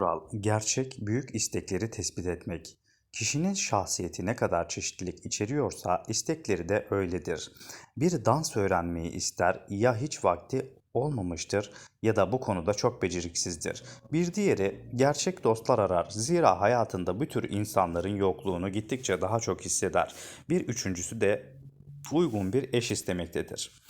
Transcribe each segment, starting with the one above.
Kural, gerçek büyük istekleri tespit etmek. Kişinin şahsiyeti ne kadar çeşitlilik içeriyorsa istekleri de öyledir. Bir dans öğrenmeyi ister ya hiç vakti olmamıştır ya da bu konuda çok beceriksizdir. Bir diğeri gerçek dostlar arar. Zira hayatında bu tür insanların yokluğunu gittikçe daha çok hisseder. Bir üçüncüsü de uygun bir eş istemektedir.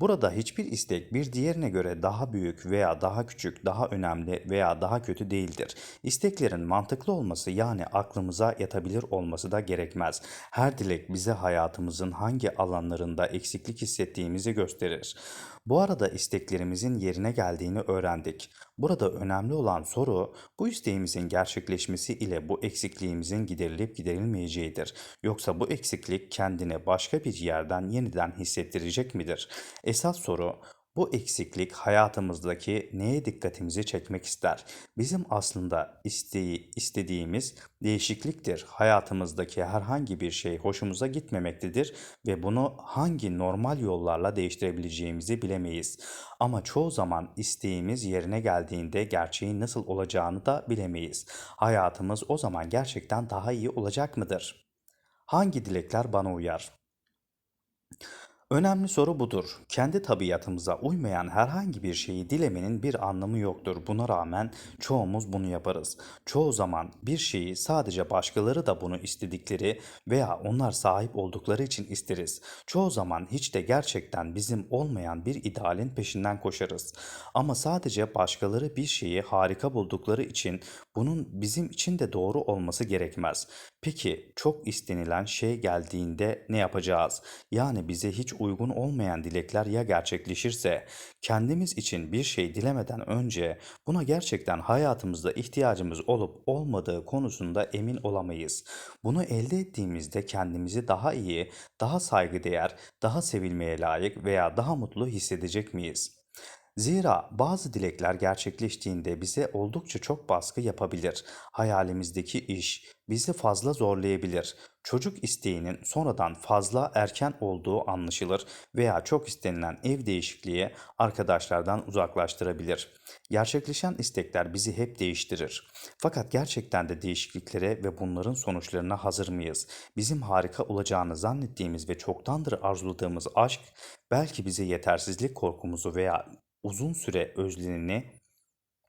Burada hiçbir istek bir diğerine göre daha büyük veya daha küçük, daha önemli veya daha kötü değildir. İsteklerin mantıklı olması yani aklımıza yatabilir olması da gerekmez. Her dilek bize hayatımızın hangi alanlarında eksiklik hissettiğimizi gösterir. Bu arada isteklerimizin yerine geldiğini öğrendik. Burada önemli olan soru bu isteğimizin gerçekleşmesi ile bu eksikliğimizin giderilip giderilmeyeceğidir. Yoksa bu eksiklik kendini başka bir yerden yeniden hissettirecek midir? Esas soru bu eksiklik hayatımızdaki neye dikkatimizi çekmek ister? Bizim aslında isteği, istediğimiz değişikliktir. Hayatımızdaki herhangi bir şey hoşumuza gitmemektedir ve bunu hangi normal yollarla değiştirebileceğimizi bilemeyiz. Ama çoğu zaman isteğimiz yerine geldiğinde gerçeğin nasıl olacağını da bilemeyiz. Hayatımız o zaman gerçekten daha iyi olacak mıdır? Hangi dilekler bana uyar? Önemli soru budur. Kendi tabiatımıza uymayan herhangi bir şeyi dilemenin bir anlamı yoktur. Buna rağmen çoğumuz bunu yaparız. Çoğu zaman bir şeyi sadece başkaları da bunu istedikleri veya onlar sahip oldukları için isteriz. Çoğu zaman hiç de gerçekten bizim olmayan bir idealin peşinden koşarız. Ama sadece başkaları bir şeyi harika buldukları için bunun bizim için de doğru olması gerekmez. Peki çok istenilen şey geldiğinde ne yapacağız? Yani bize hiç uygun olmayan dilekler ya gerçekleşirse, kendimiz için bir şey dilemeden önce buna gerçekten hayatımızda ihtiyacımız olup olmadığı konusunda emin olamayız. Bunu elde ettiğimizde kendimizi daha iyi, daha saygıdeğer, daha sevilmeye layık veya daha mutlu hissedecek miyiz? Zira bazı dilekler gerçekleştiğinde bize oldukça çok baskı yapabilir. Hayalimizdeki iş bizi fazla zorlayabilir. Çocuk isteğinin sonradan fazla erken olduğu anlaşılır veya çok istenilen ev değişikliği arkadaşlardan uzaklaştırabilir. Gerçekleşen istekler bizi hep değiştirir. Fakat gerçekten de değişikliklere ve bunların sonuçlarına hazır mıyız? Bizim harika olacağını zannettiğimiz ve çoktandır arzuladığımız aşk belki bize yetersizlik korkumuzu veya uzun süre özlenini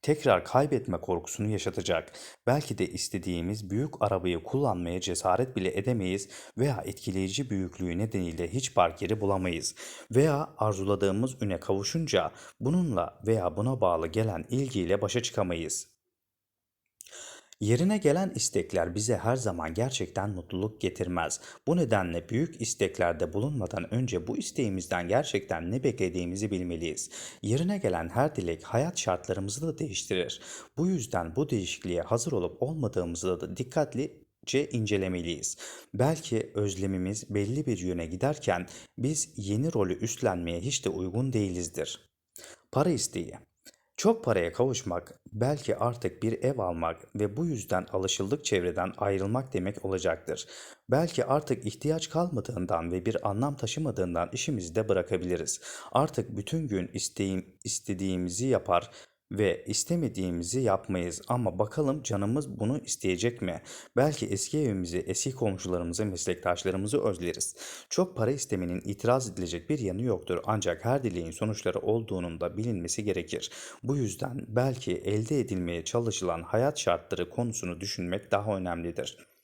tekrar kaybetme korkusunu yaşatacak. Belki de istediğimiz büyük arabayı kullanmaya cesaret bile edemeyiz veya etkileyici büyüklüğü nedeniyle hiç park yeri bulamayız. Veya arzuladığımız üne kavuşunca bununla veya buna bağlı gelen ilgiyle başa çıkamayız. Yerine gelen istekler bize her zaman gerçekten mutluluk getirmez. Bu nedenle büyük isteklerde bulunmadan önce bu isteğimizden gerçekten ne beklediğimizi bilmeliyiz. Yerine gelen her dilek hayat şartlarımızı da değiştirir. Bu yüzden bu değişikliğe hazır olup olmadığımızı da dikkatlice incelemeliyiz. Belki özlemimiz belli bir yöne giderken biz yeni rolü üstlenmeye hiç de uygun değilizdir. Para isteği çok paraya kavuşmak belki artık bir ev almak ve bu yüzden alışıldık çevreden ayrılmak demek olacaktır. Belki artık ihtiyaç kalmadığından ve bir anlam taşımadığından işimizi de bırakabiliriz. Artık bütün gün isteğim, istediğimizi yapar ve istemediğimizi yapmayız ama bakalım canımız bunu isteyecek mi? Belki eski evimizi, eski komşularımızı, meslektaşlarımızı özleriz. Çok para istemenin itiraz edilecek bir yanı yoktur ancak her dileğin sonuçları olduğunun da bilinmesi gerekir. Bu yüzden belki elde edilmeye çalışılan hayat şartları konusunu düşünmek daha önemlidir.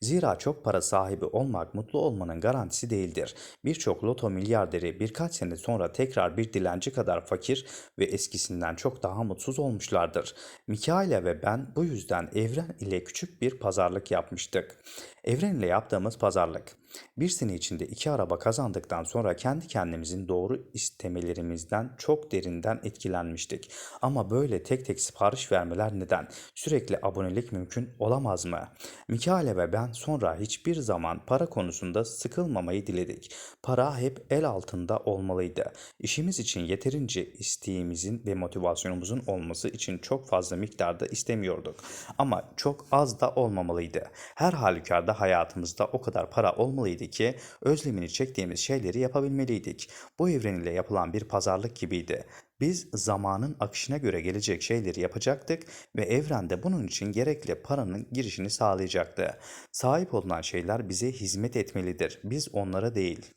Zira çok para sahibi olmak mutlu olmanın garantisi değildir. Birçok loto milyarderi birkaç sene sonra tekrar bir dilenci kadar fakir ve eskisinden çok daha mutsuz olmuşlardır. Mikaela ve ben bu yüzden Evren ile küçük bir pazarlık yapmıştık. Evren ile yaptığımız pazarlık. Bir sene içinde iki araba kazandıktan sonra kendi kendimizin doğru istemelerimizden çok derinden etkilenmiştik. Ama böyle tek tek sipariş vermeler neden? Sürekli abonelik mümkün olamaz mı? Mikaele ve ben sonra hiçbir zaman para konusunda sıkılmamayı diledik. Para hep el altında olmalıydı. İşimiz için yeterince isteğimizin ve motivasyonumuzun olması için çok fazla miktarda istemiyorduk. Ama çok az da olmamalıydı. Her halükarda hayatımızda o kadar para olmalıydı ki özlemini çektiğimiz şeyleri yapabilmeliydik. Bu evren ile yapılan bir pazarlık gibiydi. Biz zamanın akışına göre gelecek şeyleri yapacaktık ve evrende bunun için gerekli paranın girişini sağlayacaktı. Sahip olunan şeyler bize hizmet etmelidir. Biz onlara değil.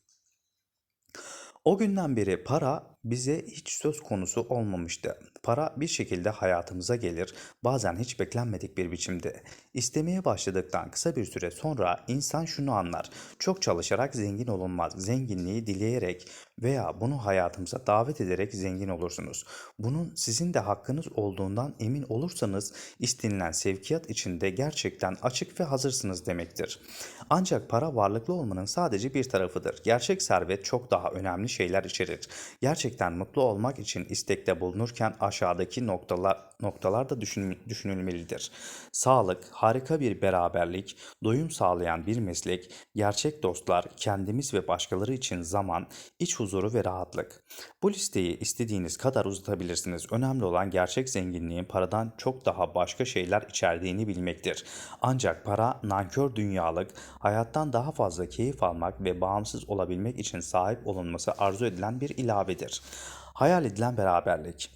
O günden beri para bize hiç söz konusu olmamıştı. Para bir şekilde hayatımıza gelir, bazen hiç beklenmedik bir biçimde. İstemeye başladıktan kısa bir süre sonra insan şunu anlar. Çok çalışarak zengin olunmaz. Zenginliği dileyerek veya bunu hayatımıza davet ederek zengin olursunuz. Bunun sizin de hakkınız olduğundan emin olursanız istenilen sevkiyat içinde gerçekten açık ve hazırsınız demektir. Ancak para varlıklı olmanın sadece bir tarafıdır. Gerçek servet çok daha önemli şeyler içerir. Gerçekten mutlu olmak için istekte bulunurken aşağıdaki noktalar noktalar da düşün- düşünülmelidir. Sağlık, harika bir beraberlik, doyum sağlayan bir meslek, gerçek dostlar, kendimiz ve başkaları için zaman, iç huzuru ve rahatlık. Bu listeyi istediğiniz kadar uzatabilirsiniz. Önemli olan gerçek zenginliğin paradan çok daha başka şeyler içerdiğini bilmektir. Ancak para nankör dünyalık, hayattan daha fazla keyif almak ve bağımsız olabilmek için sahip olunması arzu edilen bir ilavedir. Hayal edilen beraberlik.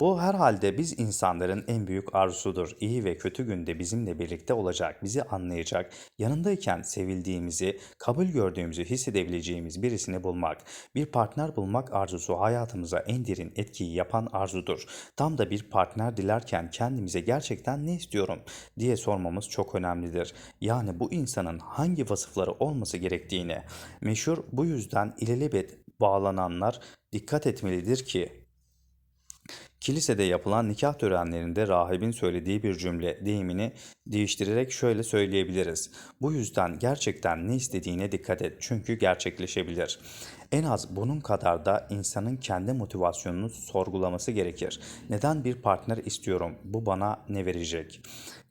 Bu herhalde biz insanların en büyük arzusudur. İyi ve kötü günde bizimle birlikte olacak, bizi anlayacak, yanındayken sevildiğimizi, kabul gördüğümüzü hissedebileceğimiz birisini bulmak. Bir partner bulmak arzusu hayatımıza en derin etkiyi yapan arzudur. Tam da bir partner dilerken kendimize gerçekten ne istiyorum diye sormamız çok önemlidir. Yani bu insanın hangi vasıfları olması gerektiğine. Meşhur bu yüzden ilelebet bağlananlar dikkat etmelidir ki Kilisede yapılan nikah törenlerinde rahibin söylediği bir cümle deyimini değiştirerek şöyle söyleyebiliriz. Bu yüzden gerçekten ne istediğine dikkat et çünkü gerçekleşebilir. En az bunun kadar da insanın kendi motivasyonunu sorgulaması gerekir. Neden bir partner istiyorum? Bu bana ne verecek?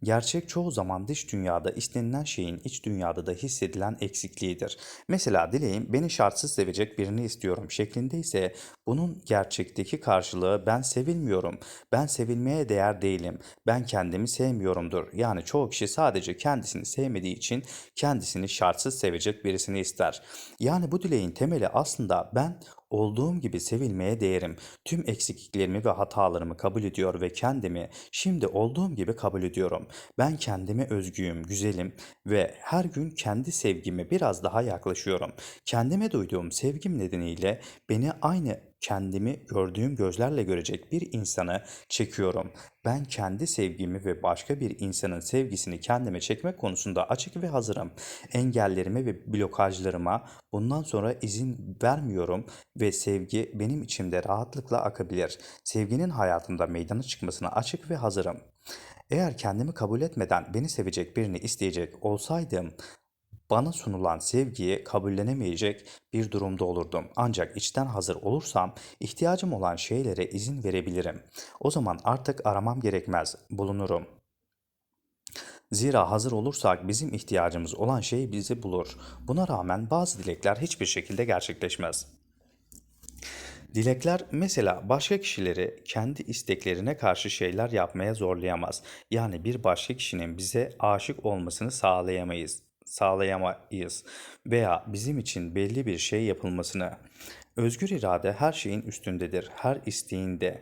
Gerçek çoğu zaman dış dünyada istenilen şeyin iç dünyada da hissedilen eksikliğidir. Mesela dileğim beni şartsız sevecek birini istiyorum şeklinde ise bunun gerçekteki karşılığı ben sevilmiyorum, ben sevilmeye değer değilim, ben kendimi sevmiyorumdur. Yani çoğu kişi sadece kendisini sevmediği için kendisini şartsız sevecek birisini ister. Yani bu dileğin temeli aslında ben olduğum gibi sevilmeye değerim. Tüm eksikliklerimi ve hatalarımı kabul ediyor ve kendimi şimdi olduğum gibi kabul ediyorum. Ben kendime özgüyüm, güzelim ve her gün kendi sevgime biraz daha yaklaşıyorum. Kendime duyduğum sevgim nedeniyle beni aynı kendimi gördüğüm gözlerle görecek bir insanı çekiyorum. Ben kendi sevgimi ve başka bir insanın sevgisini kendime çekmek konusunda açık ve hazırım. Engellerime ve blokajlarıma bundan sonra izin vermiyorum ve sevgi benim içimde rahatlıkla akabilir. Sevginin hayatımda meydana çıkmasına açık ve hazırım. Eğer kendimi kabul etmeden beni sevecek birini isteyecek olsaydım bana sunulan sevgiyi kabullenemeyecek bir durumda olurdum. Ancak içten hazır olursam ihtiyacım olan şeylere izin verebilirim. O zaman artık aramam gerekmez, bulunurum. Zira hazır olursak bizim ihtiyacımız olan şey bizi bulur. Buna rağmen bazı dilekler hiçbir şekilde gerçekleşmez. Dilekler mesela başka kişileri kendi isteklerine karşı şeyler yapmaya zorlayamaz. Yani bir başka kişinin bize aşık olmasını sağlayamayız sağlayamayız veya bizim için belli bir şey yapılmasını. Özgür irade her şeyin üstündedir, her isteğinde.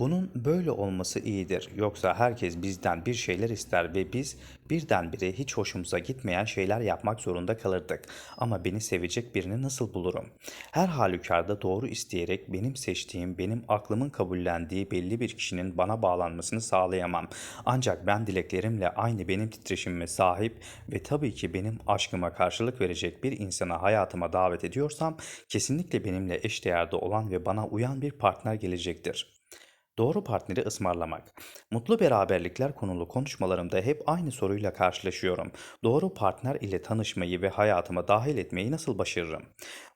Bunun böyle olması iyidir. Yoksa herkes bizden bir şeyler ister ve biz birdenbire hiç hoşumuza gitmeyen şeyler yapmak zorunda kalırdık. Ama beni sevecek birini nasıl bulurum? Her halükarda doğru isteyerek benim seçtiğim, benim aklımın kabullendiği belli bir kişinin bana bağlanmasını sağlayamam. Ancak ben dileklerimle aynı benim titreşimime sahip ve tabii ki benim aşkıma karşılık verecek bir insana hayatıma davet ediyorsam kesinlikle benimle eşdeğerde olan ve bana uyan bir partner gelecektir. Doğru partneri ısmarlamak. Mutlu beraberlikler konulu konuşmalarımda hep aynı soruyla karşılaşıyorum. Doğru partner ile tanışmayı ve hayatıma dahil etmeyi nasıl başarırım?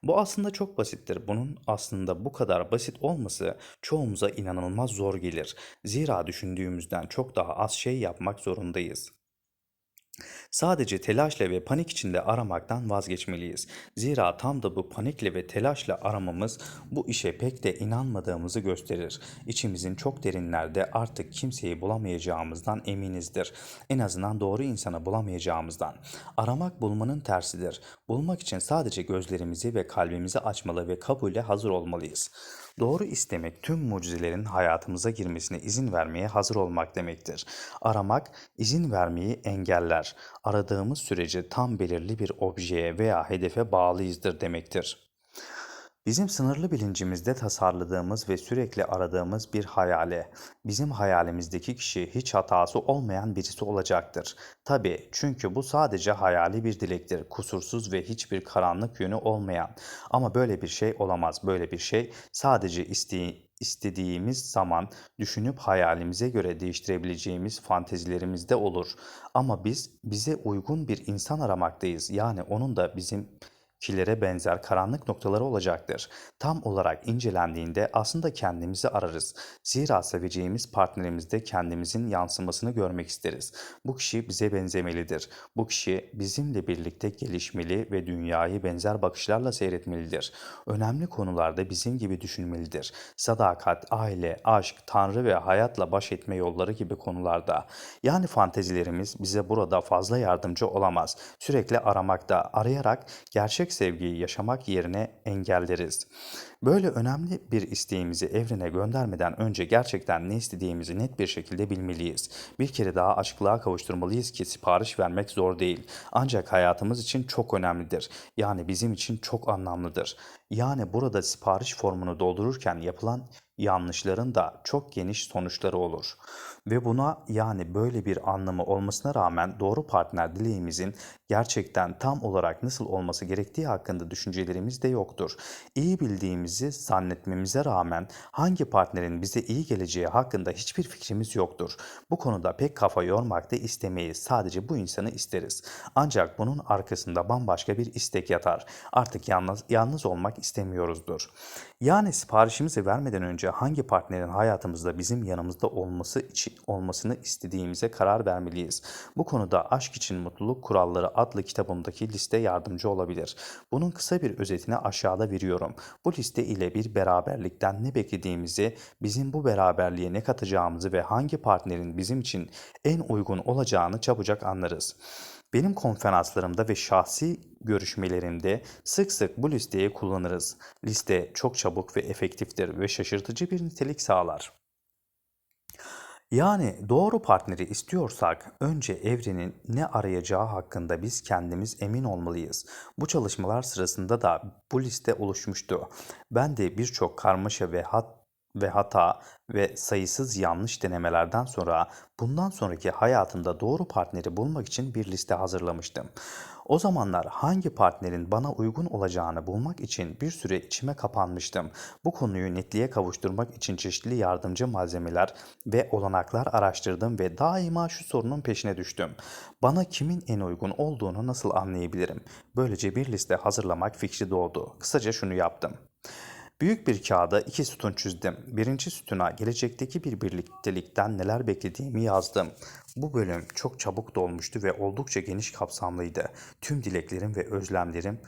Bu aslında çok basittir. Bunun aslında bu kadar basit olması çoğumuza inanılmaz zor gelir. Zira düşündüğümüzden çok daha az şey yapmak zorundayız. Sadece telaşla ve panik içinde aramaktan vazgeçmeliyiz. Zira tam da bu panikle ve telaşla aramamız bu işe pek de inanmadığımızı gösterir. İçimizin çok derinlerde artık kimseyi bulamayacağımızdan eminizdir. En azından doğru insanı bulamayacağımızdan. Aramak bulmanın tersidir. Bulmak için sadece gözlerimizi ve kalbimizi açmalı ve kabule hazır olmalıyız. Doğru istemek tüm mucizelerin hayatımıza girmesine izin vermeye hazır olmak demektir. Aramak izin vermeyi engeller. Aradığımız sürece tam belirli bir objeye veya hedefe bağlıyızdır demektir. Bizim sınırlı bilincimizde tasarladığımız ve sürekli aradığımız bir hayale, bizim hayalimizdeki kişi hiç hatası olmayan birisi olacaktır. Tabii çünkü bu sadece hayali bir dilektir, kusursuz ve hiçbir karanlık yönü olmayan. Ama böyle bir şey olamaz. Böyle bir şey sadece isteği, istediğimiz zaman düşünüp hayalimize göre değiştirebileceğimiz fantezilerimizde olur. Ama biz bize uygun bir insan aramaktayız. Yani onun da bizim kilere benzer karanlık noktaları olacaktır. Tam olarak incelendiğinde aslında kendimizi ararız. Zira seveceğimiz partnerimizde kendimizin yansımasını görmek isteriz. Bu kişi bize benzemelidir. Bu kişi bizimle birlikte gelişmeli ve dünyayı benzer bakışlarla seyretmelidir. Önemli konularda bizim gibi düşünmelidir. Sadakat, aile, aşk, tanrı ve hayatla baş etme yolları gibi konularda. Yani fantezilerimiz bize burada fazla yardımcı olamaz. Sürekli aramakta, arayarak gerçek sevgiyi yaşamak yerine engelleriz. Böyle önemli bir isteğimizi evrene göndermeden önce gerçekten ne istediğimizi net bir şekilde bilmeliyiz. Bir kere daha açıklığa kavuşturmalıyız ki sipariş vermek zor değil. Ancak hayatımız için çok önemlidir. Yani bizim için çok anlamlıdır. Yani burada sipariş formunu doldururken yapılan yanlışların da çok geniş sonuçları olur. Ve buna yani böyle bir anlamı olmasına rağmen doğru partner dileğimizin gerçekten tam olarak nasıl olması gerektiği hakkında düşüncelerimiz de yoktur. İyi bildiğimizi zannetmemize rağmen hangi partnerin bize iyi geleceği hakkında hiçbir fikrimiz yoktur. Bu konuda pek kafa yormak da istemeyiz. Sadece bu insanı isteriz. Ancak bunun arkasında bambaşka bir istek yatar. Artık yalnız, yalnız olmak istemiyoruzdur. Yani siparişimizi vermeden önce hangi partnerin hayatımızda bizim yanımızda olması için olmasını istediğimize karar vermeliyiz. Bu konuda Aşk için Mutluluk Kuralları adlı kitabımdaki liste yardımcı olabilir. Bunun kısa bir özetini aşağıda veriyorum. Bu liste ile bir beraberlikten ne beklediğimizi, bizim bu beraberliğe ne katacağımızı ve hangi partnerin bizim için en uygun olacağını çabucak anlarız. Benim konferanslarımda ve şahsi görüşmelerimde sık sık bu listeyi kullanırız. Liste çok çabuk ve efektiftir ve şaşırtıcı bir nitelik sağlar. Yani doğru partneri istiyorsak önce evrenin ne arayacağı hakkında biz kendimiz emin olmalıyız. Bu çalışmalar sırasında da bu liste oluşmuştu. Ben de birçok karmaşa ve hat ve hata ve sayısız yanlış denemelerden sonra bundan sonraki hayatımda doğru partneri bulmak için bir liste hazırlamıştım. O zamanlar hangi partnerin bana uygun olacağını bulmak için bir süre içime kapanmıştım. Bu konuyu netliğe kavuşturmak için çeşitli yardımcı malzemeler ve olanaklar araştırdım ve daima şu sorunun peşine düştüm. Bana kimin en uygun olduğunu nasıl anlayabilirim? Böylece bir liste hazırlamak fikri doğdu. Kısaca şunu yaptım. Büyük bir kağıda iki sütun çizdim. Birinci sütuna gelecekteki bir birliktelikten neler beklediğimi yazdım. Bu bölüm çok çabuk dolmuştu ve oldukça geniş kapsamlıydı. Tüm dileklerim ve özlemlerim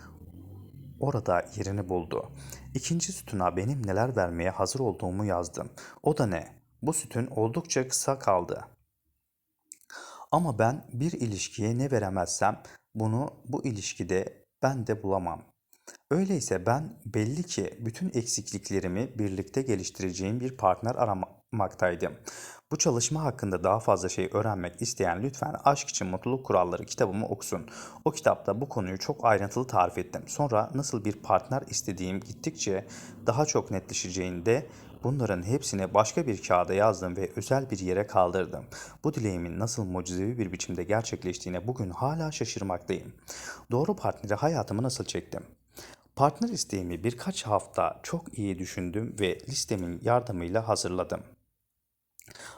orada yerini buldu. İkinci sütuna benim neler vermeye hazır olduğumu yazdım. O da ne? Bu sütun oldukça kısa kaldı. Ama ben bir ilişkiye ne veremezsem bunu bu ilişkide ben de bulamam. Öyleyse ben belli ki bütün eksikliklerimi birlikte geliştireceğim bir partner aramaktaydım. Bu çalışma hakkında daha fazla şey öğrenmek isteyen lütfen Aşk için Mutluluk Kuralları kitabımı okusun. O kitapta bu konuyu çok ayrıntılı tarif ettim. Sonra nasıl bir partner istediğim gittikçe daha çok netleşeceğinde bunların hepsini başka bir kağıda yazdım ve özel bir yere kaldırdım. Bu dileğimin nasıl mucizevi bir biçimde gerçekleştiğine bugün hala şaşırmaktayım. Doğru partneri hayatımı nasıl çektim? Partner isteğimi birkaç hafta çok iyi düşündüm ve listemin yardımıyla hazırladım.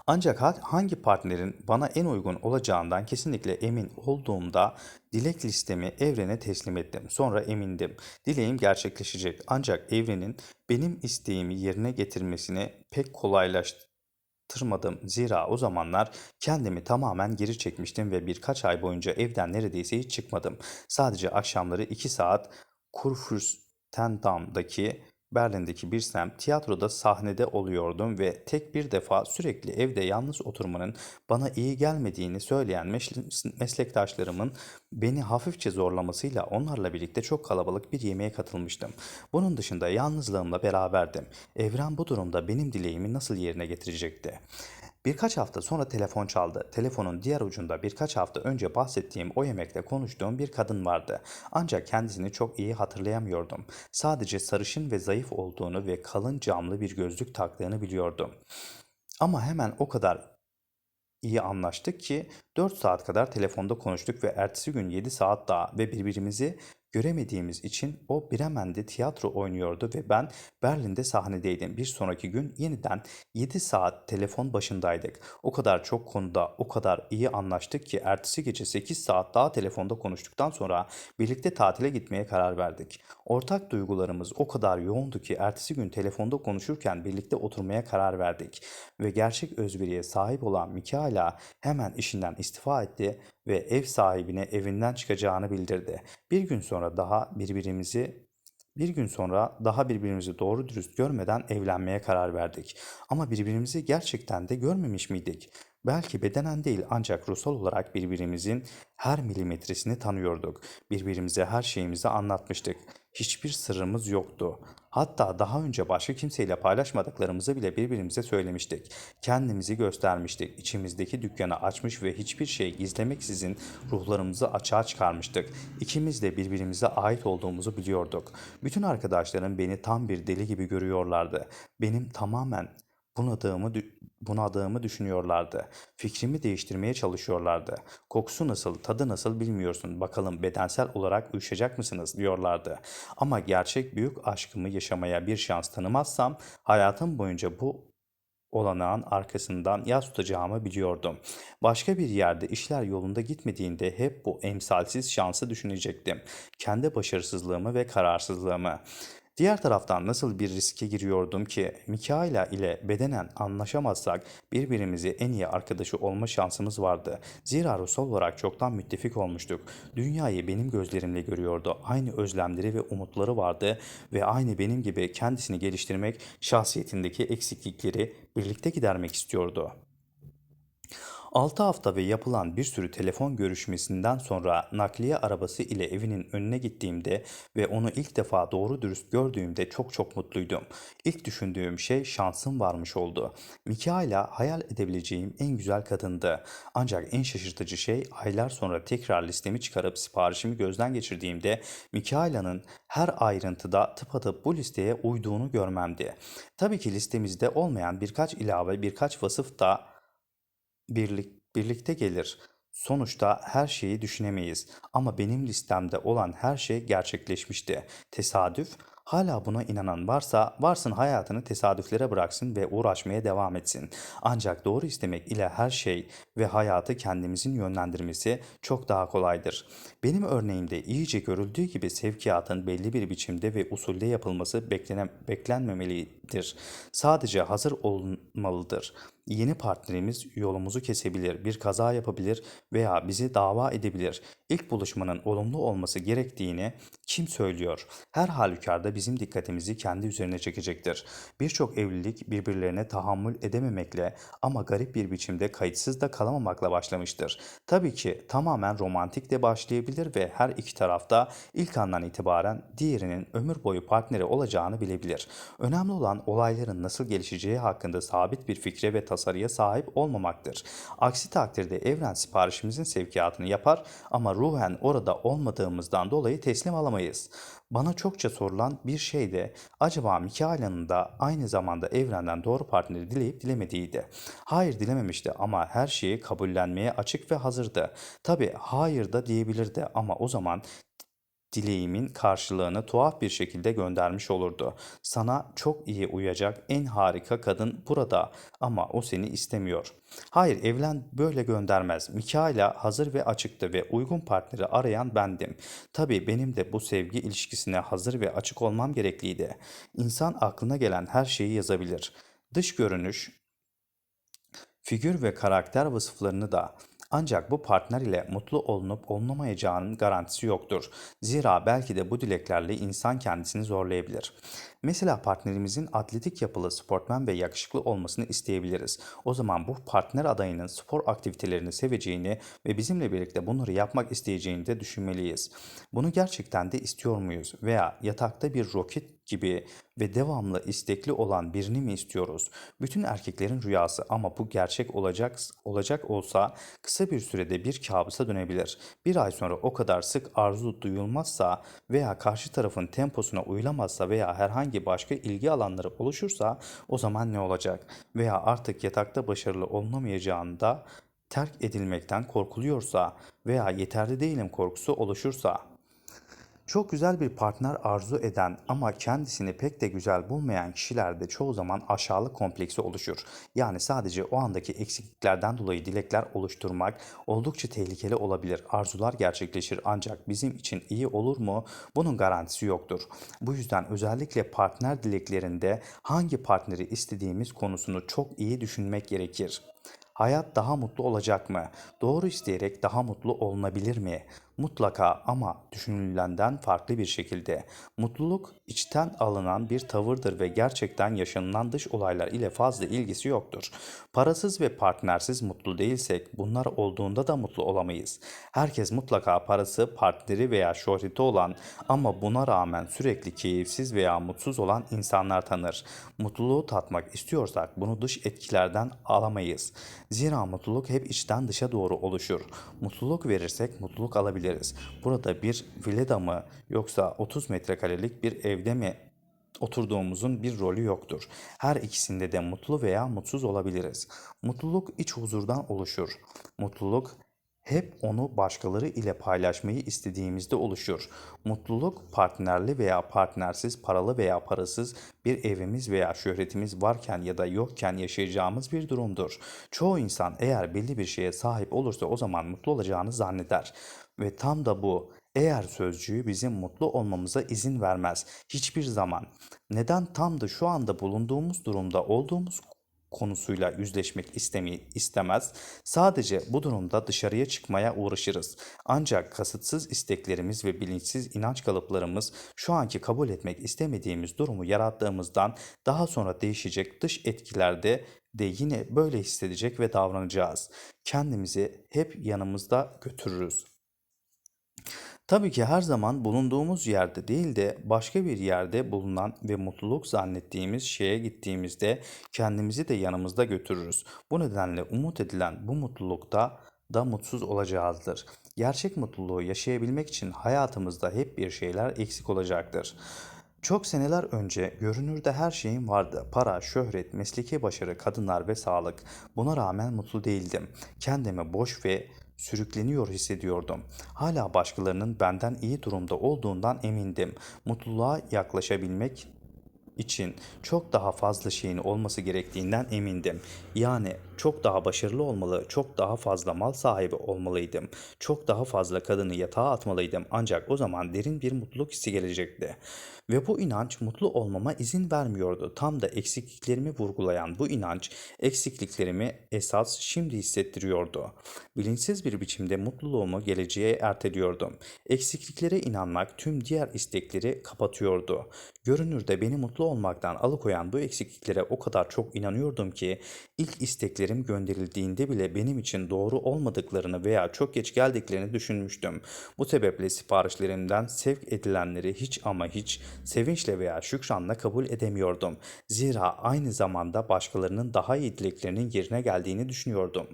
Ancak ha- hangi partnerin bana en uygun olacağından kesinlikle emin olduğumda dilek listemi evrene teslim ettim. Sonra emindim. Dileğim gerçekleşecek. Ancak evrenin benim isteğimi yerine getirmesini pek kolaylaştırmadım. Zira o zamanlar kendimi tamamen geri çekmiştim ve birkaç ay boyunca evden neredeyse hiç çıkmadım. Sadece akşamları 2 saat Kurfürstendamm'daki Berlin'deki bir semt tiyatroda sahnede oluyordum ve tek bir defa sürekli evde yalnız oturmanın bana iyi gelmediğini söyleyen meslektaşlarımın beni hafifçe zorlamasıyla onlarla birlikte çok kalabalık bir yemeğe katılmıştım. Bunun dışında yalnızlığımla beraberdim. Evren bu durumda benim dileğimi nasıl yerine getirecekti? Birkaç hafta sonra telefon çaldı. Telefonun diğer ucunda birkaç hafta önce bahsettiğim o yemekte konuştuğum bir kadın vardı. Ancak kendisini çok iyi hatırlayamıyordum. Sadece sarışın ve zayıf olduğunu ve kalın camlı bir gözlük taktığını biliyordum. Ama hemen o kadar iyi anlaştık ki 4 saat kadar telefonda konuştuk ve ertesi gün 7 saat daha ve birbirimizi göremediğimiz için o Bremen'de tiyatro oynuyordu ve ben Berlin'de sahnedeydim. Bir sonraki gün yeniden 7 saat telefon başındaydık. O kadar çok konuda o kadar iyi anlaştık ki ertesi gece 8 saat daha telefonda konuştuktan sonra birlikte tatile gitmeye karar verdik. Ortak duygularımız o kadar yoğundu ki ertesi gün telefonda konuşurken birlikte oturmaya karar verdik ve gerçek özveriye sahip olan Mikaela hemen işinden istifa etti ve ev sahibine evinden çıkacağını bildirdi. Bir gün sonra daha birbirimizi bir gün sonra daha birbirimizi doğru dürüst görmeden evlenmeye karar verdik. Ama birbirimizi gerçekten de görmemiş miydik? Belki bedenen değil ancak ruhsal olarak birbirimizin her milimetresini tanıyorduk. Birbirimize her şeyimizi anlatmıştık. Hiçbir sırrımız yoktu. Hatta daha önce başka kimseyle paylaşmadıklarımızı bile birbirimize söylemiştik. Kendimizi göstermiştik. İçimizdeki dükkanı açmış ve hiçbir şey gizlemeksizin ruhlarımızı açığa çıkarmıştık. İkimiz de birbirimize ait olduğumuzu biliyorduk. Bütün arkadaşlarım beni tam bir deli gibi görüyorlardı. Benim tamamen bunadığımı, bunadığımı düşünüyorlardı. Fikrimi değiştirmeye çalışıyorlardı. Kokusu nasıl, tadı nasıl bilmiyorsun. Bakalım bedensel olarak uyuşacak mısınız diyorlardı. Ama gerçek büyük aşkımı yaşamaya bir şans tanımazsam hayatım boyunca bu olanağın arkasından yas tutacağımı biliyordum. Başka bir yerde işler yolunda gitmediğinde hep bu emsalsiz şansı düşünecektim. Kendi başarısızlığımı ve kararsızlığımı. Diğer taraftan nasıl bir riske giriyordum ki Mikaela ile bedenen anlaşamazsak birbirimizi en iyi arkadaşı olma şansımız vardı. Zira ruhsal olarak çoktan müttefik olmuştuk. Dünyayı benim gözlerimle görüyordu. Aynı özlemleri ve umutları vardı ve aynı benim gibi kendisini geliştirmek, şahsiyetindeki eksiklikleri birlikte gidermek istiyordu. 6 hafta ve yapılan bir sürü telefon görüşmesinden sonra nakliye arabası ile evinin önüne gittiğimde ve onu ilk defa doğru dürüst gördüğümde çok çok mutluydum. İlk düşündüğüm şey şansım varmış oldu. Mikaela hayal edebileceğim en güzel kadındı. Ancak en şaşırtıcı şey aylar sonra tekrar listemi çıkarıp siparişimi gözden geçirdiğimde Mikaela'nın her ayrıntıda tıpatıp bu listeye uyduğunu görmemdi. Tabii ki listemizde olmayan birkaç ilave birkaç vasıf da birlik, birlikte gelir. Sonuçta her şeyi düşünemeyiz ama benim listemde olan her şey gerçekleşmişti. Tesadüf, hala buna inanan varsa varsın hayatını tesadüflere bıraksın ve uğraşmaya devam etsin. Ancak doğru istemek ile her şey ve hayatı kendimizin yönlendirmesi çok daha kolaydır. Benim örneğimde iyice görüldüğü gibi sevkiyatın belli bir biçimde ve usulde yapılması beklenen, beklenmemelidir. Sadece hazır olmalıdır. Yeni partnerimiz yolumuzu kesebilir, bir kaza yapabilir veya bizi dava edebilir. İlk buluşmanın olumlu olması gerektiğini kim söylüyor? Her halükarda bizim dikkatimizi kendi üzerine çekecektir. Birçok evlilik birbirlerine tahammül edememekle ama garip bir biçimde kayıtsız da kalamamakla başlamıştır. Tabii ki tamamen romantik de başlayabilir ve her iki tarafta ilk andan itibaren diğerinin ömür boyu partneri olacağını bilebilir. Önemli olan olayların nasıl gelişeceği hakkında sabit bir fikre ve tasarıya sahip olmamaktır. Aksi takdirde evren siparişimizin sevkiyatını yapar ama ruhen orada olmadığımızdan dolayı teslim alamayız. Bana çokça sorulan bir şey de acaba Mikaela'nın da aynı zamanda evrenden doğru partneri dileyip dilemediğiydi. Hayır dilememişti ama her şeyi kabullenmeye açık ve hazırdı. Tabi hayır da diyebilirdi ama o zaman dileğimin karşılığını tuhaf bir şekilde göndermiş olurdu. Sana çok iyi uyacak en harika kadın burada ama o seni istemiyor. Hayır evlen böyle göndermez. Mikaela hazır ve açıktı ve uygun partneri arayan bendim. Tabii benim de bu sevgi ilişkisine hazır ve açık olmam gerekliydi. İnsan aklına gelen her şeyi yazabilir. Dış görünüş, figür ve karakter vasıflarını da Ancak bu partner ile mutlu olunup olunamayacağının garantisi yoktur. Zira belki de bu dileklerle insan kendisini zorlayabilir. Mesela partnerimizin atletik yapılı, sportmen ve yakışıklı olmasını isteyebiliriz. O zaman bu partner adayının spor aktivitelerini seveceğini ve bizimle birlikte bunları yapmak isteyeceğini de düşünmeliyiz. Bunu gerçekten de istiyor muyuz? Veya yatakta bir roket gibi ve devamlı istekli olan birini mi istiyoruz? Bütün erkeklerin rüyası ama bu gerçek olacak olacak olsa kısa bir sürede bir kabusa dönebilir. Bir ay sonra o kadar sık arzu duyulmazsa veya karşı tarafın temposuna uyulamazsa veya herhangi başka ilgi alanları oluşursa o zaman ne olacak? Veya artık yatakta başarılı olunamayacağında terk edilmekten korkuluyorsa veya yeterli değilim korkusu oluşursa çok güzel bir partner arzu eden ama kendisini pek de güzel bulmayan kişilerde çoğu zaman aşağılık kompleksi oluşur. Yani sadece o andaki eksikliklerden dolayı dilekler oluşturmak oldukça tehlikeli olabilir. Arzular gerçekleşir ancak bizim için iyi olur mu? Bunun garantisi yoktur. Bu yüzden özellikle partner dileklerinde hangi partneri istediğimiz konusunu çok iyi düşünmek gerekir. Hayat daha mutlu olacak mı? Doğru isteyerek daha mutlu olunabilir mi? Mutlaka ama düşünülenden farklı bir şekilde. Mutluluk içten alınan bir tavırdır ve gerçekten yaşanılan dış olaylar ile fazla ilgisi yoktur. Parasız ve partnersiz mutlu değilsek bunlar olduğunda da mutlu olamayız. Herkes mutlaka parası, partneri veya şöhreti olan ama buna rağmen sürekli keyifsiz veya mutsuz olan insanlar tanır. Mutluluğu tatmak istiyorsak bunu dış etkilerden alamayız. Zira mutluluk hep içten dışa doğru oluşur. Mutluluk verirsek mutluluk alabiliriz. Burada bir villada mı yoksa 30 metrekarelik bir evde mi oturduğumuzun bir rolü yoktur. Her ikisinde de mutlu veya mutsuz olabiliriz. Mutluluk iç huzurdan oluşur. Mutluluk hep onu başkaları ile paylaşmayı istediğimizde oluşur. Mutluluk partnerli veya partnersiz, paralı veya parasız bir evimiz veya şöhretimiz varken ya da yokken yaşayacağımız bir durumdur. Çoğu insan eğer belli bir şeye sahip olursa o zaman mutlu olacağını zanneder. Ve tam da bu eğer sözcüğü bizim mutlu olmamıza izin vermez hiçbir zaman. Neden tam da şu anda bulunduğumuz durumda olduğumuz konusuyla yüzleşmek istemeyi istemez. Sadece bu durumda dışarıya çıkmaya uğraşırız. Ancak kasıtsız isteklerimiz ve bilinçsiz inanç kalıplarımız şu anki kabul etmek istemediğimiz durumu yarattığımızdan daha sonra değişecek dış etkilerde de yine böyle hissedecek ve davranacağız. Kendimizi hep yanımızda götürürüz. Tabii ki her zaman bulunduğumuz yerde değil de başka bir yerde bulunan ve mutluluk zannettiğimiz şeye gittiğimizde kendimizi de yanımızda götürürüz. Bu nedenle umut edilen bu mutlulukta da mutsuz olacağızdır. Gerçek mutluluğu yaşayabilmek için hayatımızda hep bir şeyler eksik olacaktır. Çok seneler önce görünürde her şeyim vardı. Para, şöhret, mesleki başarı, kadınlar ve sağlık. Buna rağmen mutlu değildim. Kendimi boş ve sürükleniyor hissediyordum. Hala başkalarının benden iyi durumda olduğundan emindim. Mutluluğa yaklaşabilmek için çok daha fazla şeyin olması gerektiğinden emindim. Yani çok daha başarılı olmalı, çok daha fazla mal sahibi olmalıydım. Çok daha fazla kadını yatağa atmalıydım. Ancak o zaman derin bir mutluluk hissi gelecekti. Ve bu inanç mutlu olmama izin vermiyordu. Tam da eksikliklerimi vurgulayan bu inanç eksikliklerimi esas şimdi hissettiriyordu. Bilinçsiz bir biçimde mutluluğumu geleceğe erteliyordum. Eksikliklere inanmak tüm diğer istekleri kapatıyordu. Görünürde beni mutlu olmaktan alıkoyan bu eksikliklere o kadar çok inanıyordum ki ilk isteklerim gönderildiğinde bile benim için doğru olmadıklarını veya çok geç geldiklerini düşünmüştüm. Bu sebeple siparişlerimden sevk edilenleri hiç ama hiç sevinçle veya şükranla kabul edemiyordum. Zira aynı zamanda başkalarının daha iyi dileklerinin yerine geldiğini düşünüyordum.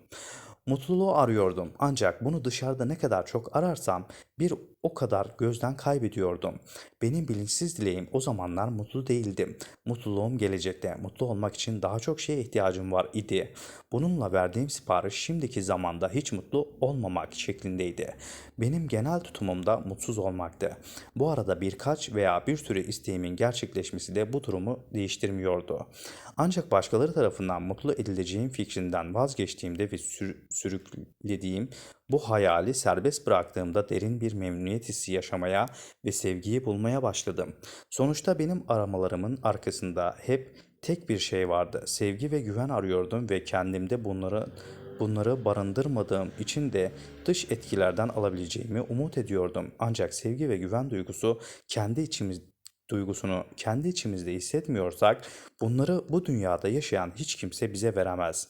Mutluluğu arıyordum ancak bunu dışarıda ne kadar çok ararsam bir o kadar gözden kaybediyordum. Benim bilinçsiz dileğim o zamanlar mutlu değildim. Mutluluğum gelecekte. Mutlu olmak için daha çok şeye ihtiyacım var idi. Bununla verdiğim sipariş şimdiki zamanda hiç mutlu olmamak şeklindeydi. Benim genel tutumumda mutsuz olmaktı. Bu arada birkaç veya bir sürü isteğimin gerçekleşmesi de bu durumu değiştirmiyordu. Ancak başkaları tarafından mutlu edileceğim fikrinden vazgeçtiğimde ve sür- sürüklediğim bu hayali serbest bıraktığımda derin bir memnuniyet hissi yaşamaya ve sevgiyi bulmaya başladım. Sonuçta benim aramalarımın arkasında hep tek bir şey vardı. Sevgi ve güven arıyordum ve kendimde bunları bunları barındırmadığım için de dış etkilerden alabileceğimi umut ediyordum. Ancak sevgi ve güven duygusu kendi içimiz duygusunu kendi içimizde hissetmiyorsak bunları bu dünyada yaşayan hiç kimse bize veremez.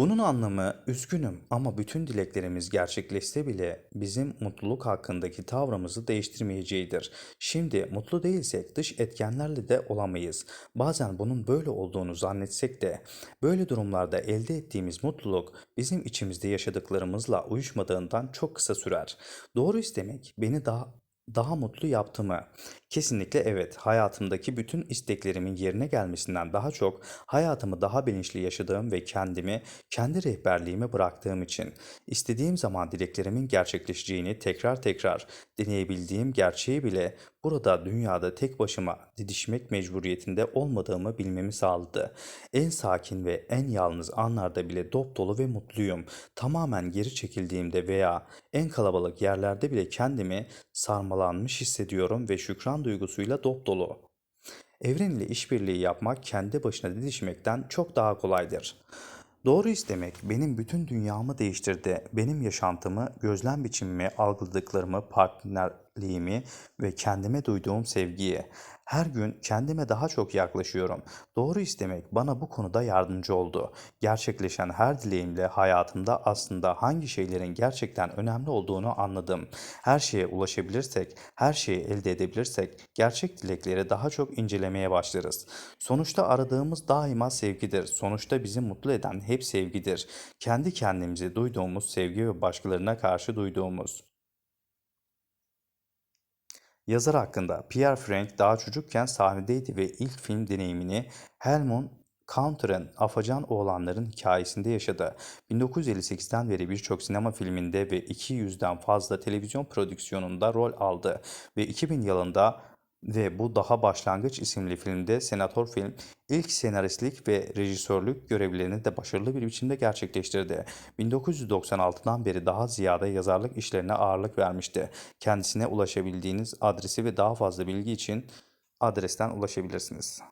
Bunun anlamı üzgünüm ama bütün dileklerimiz gerçekleşse bile bizim mutluluk hakkındaki tavrımızı değiştirmeyeceğidir. Şimdi mutlu değilsek dış etkenlerle de olamayız. Bazen bunun böyle olduğunu zannetsek de böyle durumlarda elde ettiğimiz mutluluk bizim içimizde yaşadıklarımızla uyuşmadığından çok kısa sürer. Doğru istemek beni daha daha mutlu yaptı mı? Kesinlikle evet. Hayatımdaki bütün isteklerimin yerine gelmesinden daha çok hayatımı daha bilinçli yaşadığım ve kendimi kendi rehberliğime bıraktığım için istediğim zaman dileklerimin gerçekleşeceğini tekrar tekrar deneyebildiğim gerçeği bile burada dünyada tek başıma didişmek mecburiyetinde olmadığımı bilmemi sağladı. En sakin ve en yalnız anlarda bile dop dolu ve mutluyum. Tamamen geri çekildiğimde veya en kalabalık yerlerde bile kendimi sarmalanmış hissediyorum ve şükran duygusuyla dop dolu. Evren ile işbirliği yapmak kendi başına didişmekten çok daha kolaydır. Doğru istemek benim bütün dünyamı değiştirdi. Benim yaşantımı, gözlem biçimimi, algıladıklarımı, partnerliğimi ve kendime duyduğum sevgiyi. Her gün kendime daha çok yaklaşıyorum. Doğru istemek bana bu konuda yardımcı oldu. Gerçekleşen her dileğimle hayatımda aslında hangi şeylerin gerçekten önemli olduğunu anladım. Her şeye ulaşabilirsek, her şeyi elde edebilirsek gerçek dilekleri daha çok incelemeye başlarız. Sonuçta aradığımız daima sevgidir. Sonuçta bizi mutlu eden hep sevgidir. Kendi kendimize duyduğumuz sevgi ve başkalarına karşı duyduğumuz. Yazar hakkında Pierre Frank daha çocukken sahnedeydi ve ilk film deneyimini Helmut Counter'ın Afacan Oğlanların hikayesinde yaşadı. 1958'den beri birçok sinema filminde ve 200'den fazla televizyon prodüksiyonunda rol aldı ve 2000 yılında ve bu Daha Başlangıç isimli filmde senatör film ilk senaristlik ve rejisörlük görevlerini de başarılı bir biçimde gerçekleştirdi. 1996'dan beri daha ziyade yazarlık işlerine ağırlık vermişti. Kendisine ulaşabildiğiniz adresi ve daha fazla bilgi için adresten ulaşabilirsiniz.